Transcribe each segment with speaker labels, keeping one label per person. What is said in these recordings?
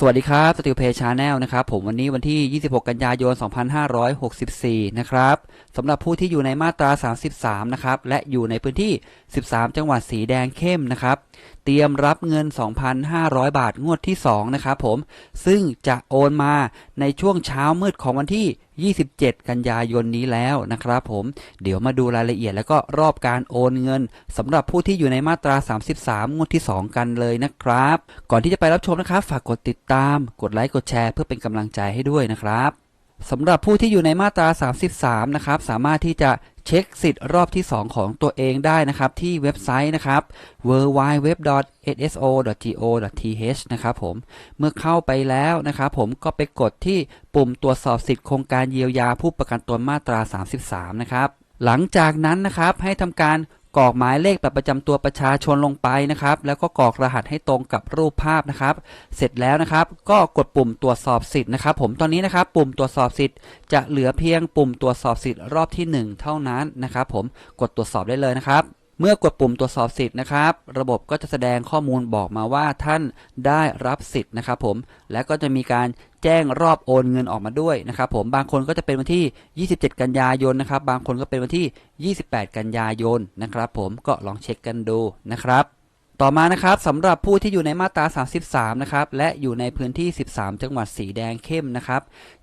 Speaker 1: สวัสดีครับสติวเพย์ชาแนลนะครับผมวันนี้วันที่ 26 กันยายน 2564 นะครับสำหรับผู้ที่อยู่ในมาตรา 33 นะครับ และอยู่ในพื้นที่ 13 จังหวัดสีแดงเข้มนะครับ เตรียมรับเงิน 2,500 บาทงวดที่ 2 นะครับผม ซึ่งจะโอนมาในช่วงเช้ามืดของวันที่ 27 กันยายนนี้แล้วนะครับผม เดี๋ยวมาดูรายละเอียดแล้วก็รอบการโอนเงินสำหรับผู้ที่อยู่ในมาตรา 33 งวดที่ 2 กันเลยนะครับ ก่อนที่จะไปรับชมนะครับ ฝากกดติดตาม กดไลค์ กดแชร์ เพื่อเป็นกำลังใจให้ด้วยนะครับสำหรับผู้ที่อยู่ในมาตรา 33 นะครับ สามารถที่จะ เช็คสิทธิ์รอบที่ 2 ของตัวเองได้นะครับ ที่เว็บไซต์นะครับ www.sso.go.th นะครับผมเมื่อเข้าไปแล้วนะครับผมก็ไปกดที่ปุ่มตรวจสอบสิทธิ์โครงการเยียวยาผู้ประกันตนมาตรา 33 นะครับ หลังจากนั้นนะครับให้ทำการ กรอกหมายเลขบัตรประจำตัวประชาชนลงไปนะครับ แล้วก็กรอกรหัสให้ตรงกับรูปภาพนะครับ เสร็จแล้วนะครับ ก็กดปุ่มตรวจสอบสิทธิ์นะครับ ผมตอนนี้นะครับปุ่มตรวจสอบสิทธิ์จะเหลือเพียงปุ่มตรวจสอบสิทธิ์รอบที่ 1 เท่านั้นนะครับ ผมกดตรวจสอบได้เลยนะครับ เมื่อกดปุ่มตรวจสอบสิทธิ์นะครับ ระบบก็จะแสดงข้อมูลบอกมาว่าท่านได้รับสิทธิ์นะครับผม และก็จะมีการแจ้งรอบโอนเงินออกมาด้วยนะครับผม บางคนก็จะเป็นวันที่ 27 กันยายนนะครับ บางคนก็เป็นวันที่ 28 กันยายนนะครับผม ก็ลองเช็คกันดูนะครับ ต่อมานะครับสำหรับผู้ที่อยู่ในมาตรา 33 นะครับและอยู่ในพื้นที่ 13 จังหวัดสีแดงเข้มนะครับ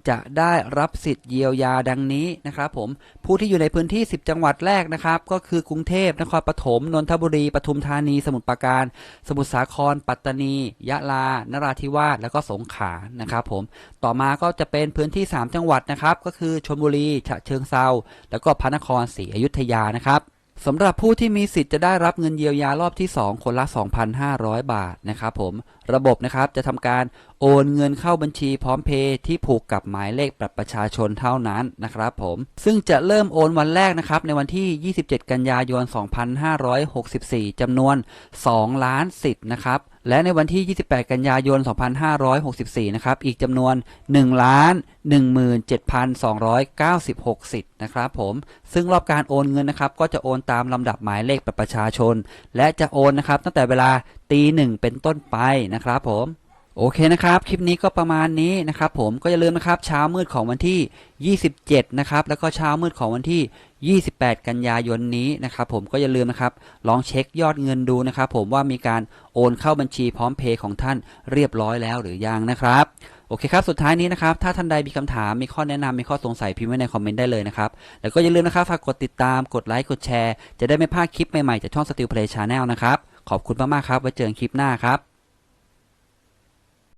Speaker 1: จะได้รับสิทธิ์เยียวยาดังนี้นะครับ ผมผู้ที่อยู่ในพื้นที่ 10 จังหวัดแรกนะครับ ก็คือกรุงเทพนครปฐมนนทบุรีปทุมธานี สมุทรปราการ สมุทรสาคร ปัตตานี ยะลานราธิวาสแล้วก็สงขลานะครับ ผมต่อมาก็จะเป็นพื้นที่ 3 จังหวัดนะครับ ก็คือชลบุรีฉะเชิงเซาแล้วก็พระนครศรีอยุธยานะครับ สำหรับผู้ที่มีสิทธิ์จะได้รับเงินเยียวยารอบที่ 2 คนละ 2,500 บาทนะครับผมระบบนะครับจะทำการโอนเงินเข้าบัญชีพร้อมเพย์ที่ผูกกับหมายเลขบัตรประชาชนเท่านั้นนะครับผมซึ่งจะเริ่มโอนวันแรกนะครับในวันที่ 27 กันยายน 2564จำนวน2ล้านสิทธิ์นะครับ และในวันที่ 28 กันยายน 2564 นะครับ อีกจำนวน 1,17,296 สิทธิ์นะครับผม ซึ่งรอบการโอนเงินนะครับ ก็จะโอนตามลำดับหมายเลขบัตรประชาชน และจะโอนนะครับตั้งแต่เวลาตีหนึ่งเป็นต้นไปนะครับผม โอเคนะครับ คลิปนี้ก็ประมาณนี้นะครับผมก็อย่าลืมนะครับเช้ามืดของวันที่ 27 นะครับ แล้วก็เช้ามืดของวันที่ 28 กันยายนนี้นะครับผมก็อย่าลืมนะครับลองเช็คยอดเงินดูนะครับผมว่ามีการโอนเข้าบัญชีพร้อมเพย์ของท่านเรียบร้อยแล้วหรือยังนะครับโอเคครับ สุดท้ายนี้นะครับ ถ้าท่านใดมีคำถาม มีข้อแนะนำมีข้อสงสัยพิมพ์ไว้ในคอมเมนต์ได้เลยนะครับ แล้วก็อย่าลืมนะครับ ฝากกดติดตาม กดไลค์ กดแชร์ จะได้ไม่พลาดคลิปใหม่ ๆ จากช่อง Steel Play Channel นะครับ ขอบคุณมาก ๆ ครับ ไว้เจอกันคลิปหน้าครับ